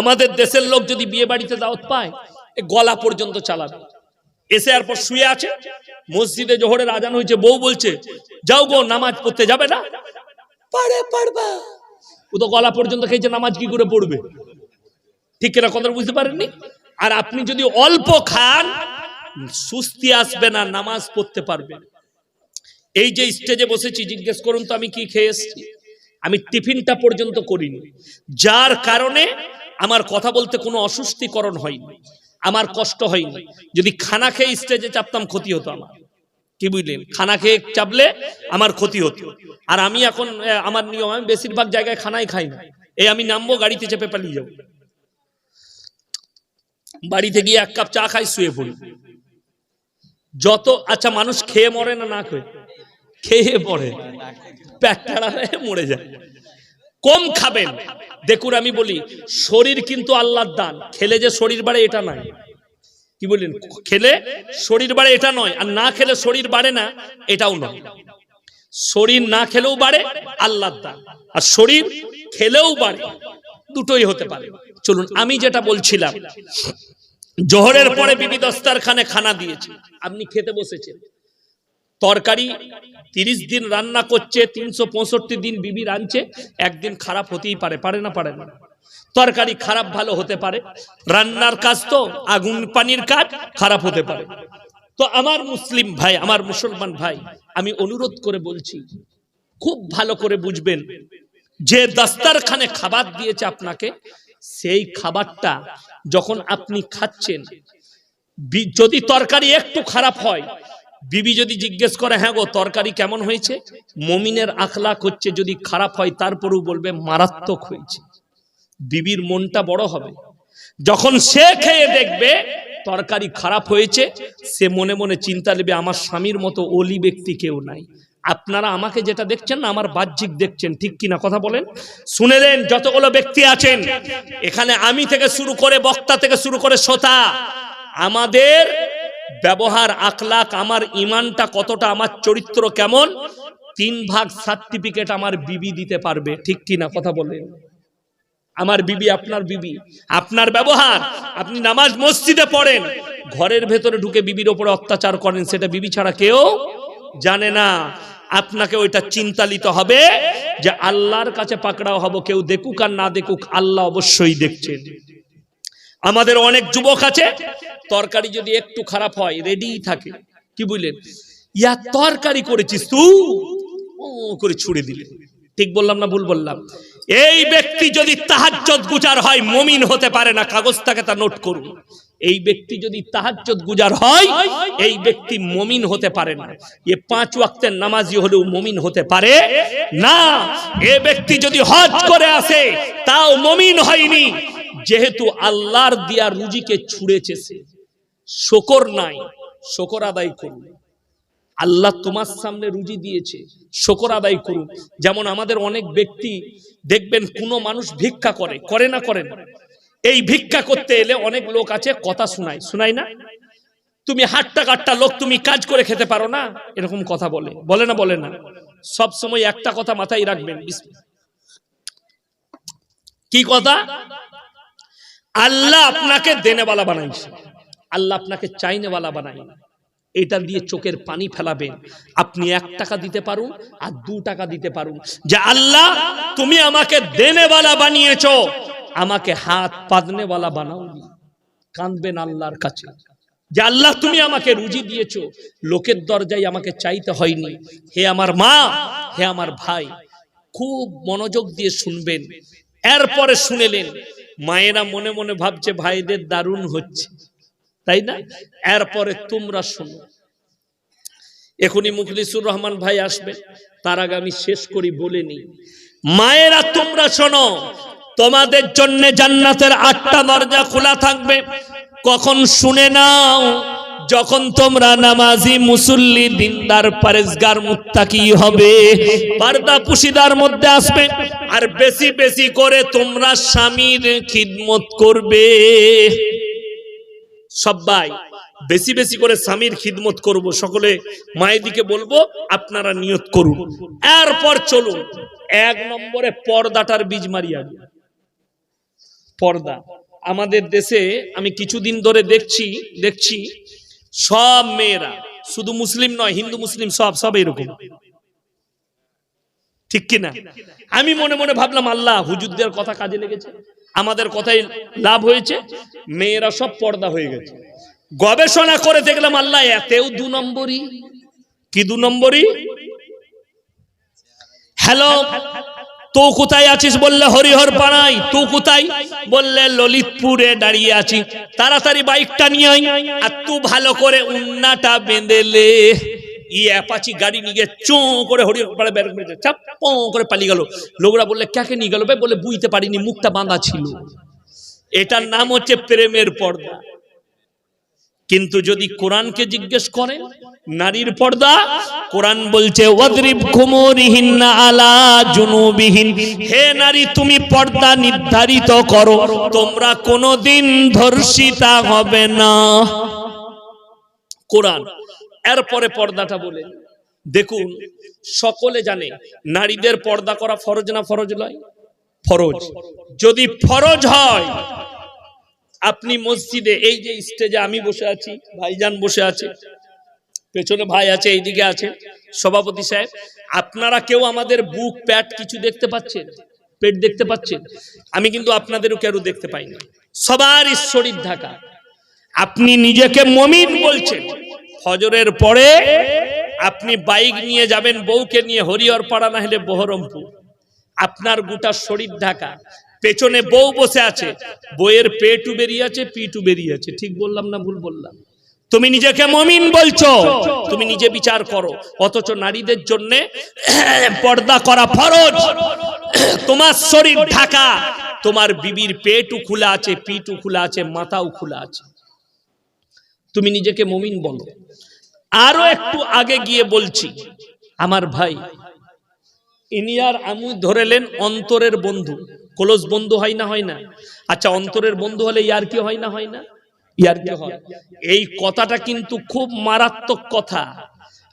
আমাদের দেশের লোক যদি বিয়ে বাড়িতে দাওয়াত পায় গলা পর্যন্ত চালাবে। এসে আর পর শুয়ে আছে। মসজিদে জোহরের আজান হয়েছে, বউ বলছে, যাও গো, নামাজ পড়তে যাবে না? পারে, পারবা। ও তো গলা পর্যন্ত খেয়েছে, নামাজ কি করে পড়বে? ঠিক কিনা কথা বুঝতে পারেননি? আর আপনি যদি অল্প খান সুস্তি আসবে না, নামাজ পড়তে পারবেন এই যে স্টেজে বসেছি, জিজ্ঞেস করুন তো আমি কি খেয়ে এসেছি। আমি টিফিনটা পর্যন্ত করিনি। যার কারণে আমার কথা বলতে কোনো অসুস্থিকরণ হয়নি, আমার কষ্ট হয়নি। যদি খানা খেয়ে স্টেজে চাপতাম, ক্ষতি হতো আমার। কি বুঝলেন? খানা খেয়ে চাপলে আমার ক্ষতি হতো। আর আমি এখন আমার নিয়ম, আমি বেশিরভাগ জায়গায় খানাই খাই না। এই আমি নামবো, গাড়িতে চেপে পালিয়ে যাব। বাড়িতে গিয়ে এক কাপ চা খাই, শুয়ে পড়ি। যত আচ্ছা মানুষ খেয়ে মরে না না খেয়ে? খেয়ে পড়ে ঠাড়া মরে যায়। কম খাবেন। দেখুন আমি বলি, শরীর কিন্তু আল্লাহর দান। খেলে যে শরীর বাড়ে, এটা নয়। কি বললেন? খেলে শরীর বাড়ে, এটা নয়। আর না খেলে শরীর বাড়ে না, এটাও নয়। শরীর না খেলেও বাড়ে, আল্লাহর দান। আর শরীর খেলেও বাড়ে, দুটোই হতে পারে। চলুন, আমি যেটা বলছিলাম, জোহরের পরে বিবি দস্তারখানে খানা দিয়েছে। আপনি খেতে বসেছেন। তরকারি তিরিশ দিন রান্না করছে, তিনশো পঁয়ষট্টি দিন বিবি রাঁধছে, একদিন খারাপ হতেই পারে পারে না পারে না। তরকারি খারাপ, ভালো হতে পারে। রান্নার কাজ তো, আগুন পানির কাজ, খারাপ হতে পারে। তো আমার মুসলিম ভাই, আমার মুসলমান ভাই, আমি অনুরোধ করে বলছি, খুব ভালো করে বুঝবেন, যে দাস্তারখানে খাবার দিয়েছে আপনাকে, সেই খাবারটা যখন আপনি খাচ্ছেন যদি তরকারি একটু খারাপ হয় বিবি যদি জিজ্ঞেস করে হ্যাঁ গো, তরকারি কেমন হয়েছে? মমিনের আখলাক হচ্ছে, যদি খারাপ হয়, তারপরেও বলবে, মারাত্মক হয়েছে। বিবির মনটা বড় হবে। যখন সে খেয়ে দেখবে তরকারি খারাপ হয়েছে, সে মনে মনে চিন্তা নেবে, আমার স্বামীর মতো অলি ব্যক্তি কেউ নাই। আপনারা আমাকে যেটা দেখছেন না, আমার বাহ্যিক দেখছেন, ঠিক কিনা কথা বলেন? শুনেলেন, যতগুলো ব্যক্তি আছেন, এখানে আমি থেকে শুরু করে, বক্তা থেকে শুরু করে, শ্রোতা, আমাদের ব্যবহার আখলাক আমার ইমানটা কতটা, আমার চরিত্র কেমন? তিন ভাগ সার্টিফিকেট আমার বিবি দিতে পারবে, ঠিক কি না কথা বলেন? আমার বিবি, আপনার বিবি, আপনার ব্যবহার, আপনি নামাজ মসজিদে পড়েন, ঘরের ভেতরে ঢুকে বিবির ওপরে অত্যাচার করেন, সেটা বিবি ছাড়া কেউ জানে না। আপনাকে ওইটা চিন্তালিত হবে যে আল্লাহর কাছে পাকড়াও হব, কেউ দেখুক আর না দেখুক, আল্লাহ অবশ্যই দেখছেন। আমাদের অনেক যুবক আছে, তরকারি যদি একটু খারাপ হয় রেডি থাকে। কি বুঝলেন? ইয়া তরকারি করেছিস ও, করে ছুড়ে দিলে। ঠিক বললাম না ভুল বললাম? এই ব্যক্তি যদি তাহাজ্জত গুজার হয়, মমিন হতে পারে না, কাগজ কাগজটাকে তা নোট করুন। এই ব্যক্তি যদি তাহাজ্জত গুজার হয়, এই ব্যক্তি মমিন হতে পারে না। এ পাঁচ ওয়াক্তের নামাজি হলেও মমিন হতে পারে না। এ ব্যক্তি যদি হজ করে আসে, তাও মমিন হয়নি। যেহেতু আল্লাহর দিয়া রুজিকে ছুঁড়েছে সে, শকর নাই, শকর আদায় করুন। আল্লাহ তোমার সামনে রুজি দিয়েছে, শকর আদায় করুন। যেমন আমাদের অনেক ব্যক্তি দেখবেন কোনো মানুষ ভিক্ষা করে করে না করে না। এই ভিক্ষা করতে এলে অনেক লোক আছে, কথা শোনায়। শোনায় না? তুমি হাটটা কাটটা লোক, তুমি কাজ করে খেতে পারো না? এরকম কথা বলে। বলে না বলে না। সব সময় একটা কথা মাথায় রাখবেন। কি কথা? আল্লাহ আপনাকে দেনেওয়ালা বানাইছে। আল্লাহ আপনাকে চাইনেওয়ালা বানাই এটা দিয়ে চোখের পানি ফেলাবেন। আপনি এক টাকা দিতে পারুন আর দু টাকা দিতে পারুন। যে আল্লাহ, তুমি আমাকে দেনেওয়ালা বানিয়েছ। আমাকে হাত পাদনেওয়ালা বানাওনি। কাঁদবেন আল্লাহর কাছে। যে আল্লাহ, তুমি আমাকে রুজি দিয়েছ। লোকের দরজায় আমাকে চাইতে হয়নি। হে আমার মা, হে আমার ভাই, খুব মনোযোগ দিয়ে শুনবেন। এরপরে শুনেলেন। মায়েরা মনে মনে ভাবছে ভাইদের দারুণ হচ্ছে। তাই না? এরপরে তোমরা শোনো। এখনই মুখলিসুর রহমান ভাই আসবে, তার আগে আমি শেষ করি, বলে নি মায়েরা, তোমরা শোনো, তোমাদের জন্য জান্নাতের আটটা দরজা খোলা থাকবে। কখন শুনে নাও যখন তোমরা নামাজি, মুসল্লি, দিনদার, পারেজগার, মুত্তাকি হবে পর্দা পুশিদার মধ্যে আসবে। আর বেশি বেশি করে তোমরা স্বামীর খিদমত করবে। সবাই বেশি বেশি করে স্বামীর খিদমত করব। সকলে মায়ের দিকে বলব, আপনারা নিয়ত করুন। এরপর চলুন, এক নম্বরে পর্দাটার বীজ মারিয়া পর্দা। আমাদের দেশে আমি কিছুদিন ধরে দেখছি দেখছি সব মেয়েরা, শুধু মুসলিম নয়, হিন্দু, মুসলিম, সব সব এরকম। ঠিক কিনা? আমি মনে মনে ভাবলাম, আল্লাহ, হুজুরদের কথা কাজে লেগেছে, আমাদের কথাই লাভ হয়েছে, মেয়েরা সব পর্দা হয়ে গেছে। গবেষণা করে দেখলাম, আল্লাহ, এতেও দু নম্বরই। কি দু নম্বরই? হ্যালো তো কোথায় আছিস বললে হরিহর পাড়াই তো কোথায়? বললে ললিতপুরে দাঁড়িয়ে আছি। তাড়াতাড়ি বাইকটা নিয়ে আয়। আর তুই ভালো করে উন্নাটা বেঁধেলে ই এটার নাম হচ্ছে প্রেমের পর্দা। কিন্তু যদি কোরআনকে জিজ্ঞেস করেন, নারীর পর্দা, কোরআন বলছে, ওয়াদরিব কুমুরিহিন্না আলা জুনুবিহিন। হে নারী, তুমি পর্দা নির্ধারিত করো, তোমরা কোনোদিন ধর্ষিতা হবে না। কোরআন, এরপরে পর্দাটা বলে দেখুন, সকলে জানে, নারীদের পর্দা করা ফরজ না ফরজ নয়? ফরজ। যদি ফরজ হয় আপনি মসজিদে, এই যে স্টেজে আমি বসে আছি, ভাইজান বসে আছে, পেছনে ভাই আছে, এইদিকে আছে, সভাপতি সাহেব, আপনারা কেউ আমাদের বুক, প্যাট কিছু দেখতে পাচ্ছেন? পেট দেখতে পাচ্ছেন? আমি কিন্তু আপনাদেরও কেউ দেখতে পাই না। সবার ঈশ্বরীর ঢাকা। আপনি নিজেকে মমিন বলছেন। ফজরের পরে আপনি বাইক নিয়ে যাবেন, বউকে নিয়ে হরিহর পাড়া না হলে বহরমপুর। আপনার গোটা শরীর ঢাকা। পেছনে বউ বসে আছে। বইয়ের পেটু বেরিয়ে আছে পিটু বেরিয়ে আছে। ঠিক বললাম না ভুল বললাম? তুমি নিজেকে মমিন বলছো। তুমি নিজে বিচার করো। অথচ নারীদের জন্য পর্দা করা ফরজ। তোমার শরীর ঢাকা। তোমার বিবির পেটও খোলা আছে পিটু খোলা আছে, মাথাও খোলা আছে। তুমি নিজেকে মমিন বলো। আরও একটু আগে গিয়ে বলছি, আমার ভাই, ইনি আর আমু ধরেলেন অন্তরের বন্ধু। ক্লোজ বন্ধু হয় না হয় না। আচ্ছা অন্তরের বন্ধু হলে ইয়ার কি হয় না হয় না? ইয়ার কি হয়? এই কথাটা কিন্তু খুব মারাত্মক কথা।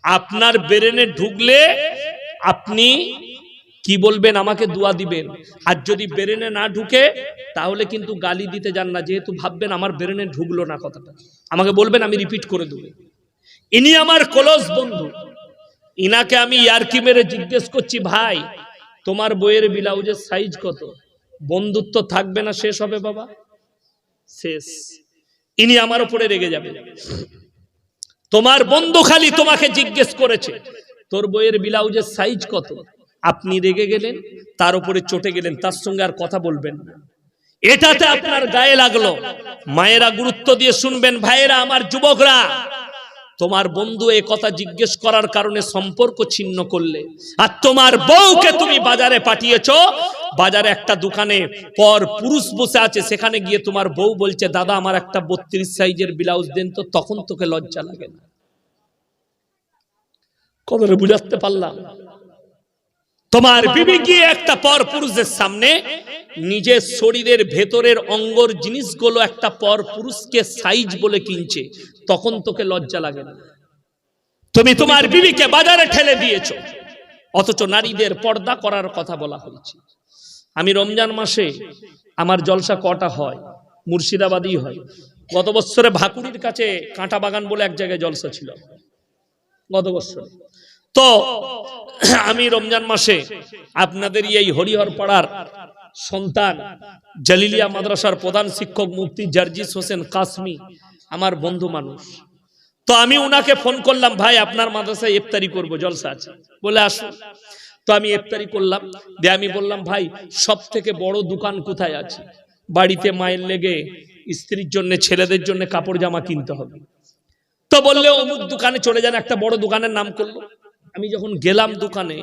আপনার ব্রেনে ঢুকলে আপনি কি বলবেন, আমাকে দোয়া দিবেন। আর যদি ব্রেনে না ঢুকে, তাহলে কিন্তু গালি দিতে যান না, যেহেতু ভাববেন আমার ব্রেনে ঢুকলো না কথাটা। আমাকে বলবেন, আমি রিপিট করে দেবো। ইনি আমার ক্লোজ বন্ধু। ইনাকে আমি ইয়ারকি মেরে জিজ্ঞেস করছি, ভাই, তোমার বইয়ের ব্লাউজের সাইজ কত? বন্ধুত্ব থাকবে না শেষ হবে বাবা। শেষ। ইনি আমার উপরে রেগে যাবে। তোমার বন্ধু খালি তোমাকে জিজ্ঞেস করেছে তোর বইয়ের ব্লাউজের সাইজ কত? আপনি রেগে গেলেন তার উপরে চটে গেলেন তার সঙ্গে আর কথা বলবেন না। এটাতে আপনার গায়ে লাগল। মায়েরা গুরুত্ব দিয়ে শুনবেন ভাইয়েরা আমার যুবকরা তোমার বন্ধু এ কথা জিজ্ঞেস করার কারণে সম্পর্ক ছিন্ন করলে। আর তোমার বউকে তুমি বাজারে পাঠিয়েছ, বাজারে একটা দোকানে পর পুরুষ বসে আছে, সেখানে গিয়ে তোমার বউ বলছে, দাদা, আমার একটা বত্রিশ সাইজের ব্লাউজ দেন তো, তখন তোকে লজ্জা লাগে না। কবে বুঝাতে পারলাম? তোমার বিবি গিয়ে একটা পর পুরুষের সামনে নিজের শরীরের ভেতরের অঙ্গর জিনিসগুলো একটা পর পুরুষকে সাইজ বলে কিনছে। তখন তোকে লজ্জা লাগে না। তুমি তোমার বিবিকে বাজারে ঠেলে দিয়েছ। অথচ নারীদের পর্দা করার কথা বলা হয়েছে। আমি রমজান মাসে আমার জলসা কটা হয়? মুর্শিদাবাদই হয়। গত বছরে ভাকুড়ির কাছে কাঁটা বাগান বলে এক জায়গায় জলসা ছিল। গত বছর। তো, আমি রমজান মাসে আপনাদের এই হরিহর পাড়ার সন্তান, জালিলিয়া মাদ্রাসার প্রধান শিক্ষক মুফতি জার্জিস হোসেন কাসমি, আমার বন্ধু মানুষ। তো আমি উনাকে ফোন করলাম, ভাই, আপনার মাদ্রাসায় ইফতারি করব, জলসা আছে। বলে, আসুন। তো আমি ইফতারি করলাম। দিয়ে আমি বললাম, ভাই সব থেকে বড় দোকান কোথায় আছে? বাড়িতে মায়ের লেগে স্ত্রীর জন্য, ছেলেদের জন্য কাপড় জামা কিনতে হবে। তো বললে, অমুক দোকানে চলে যান। একটা বড় দোকানের নাম করল। আমি যখন গেলাম দোকানে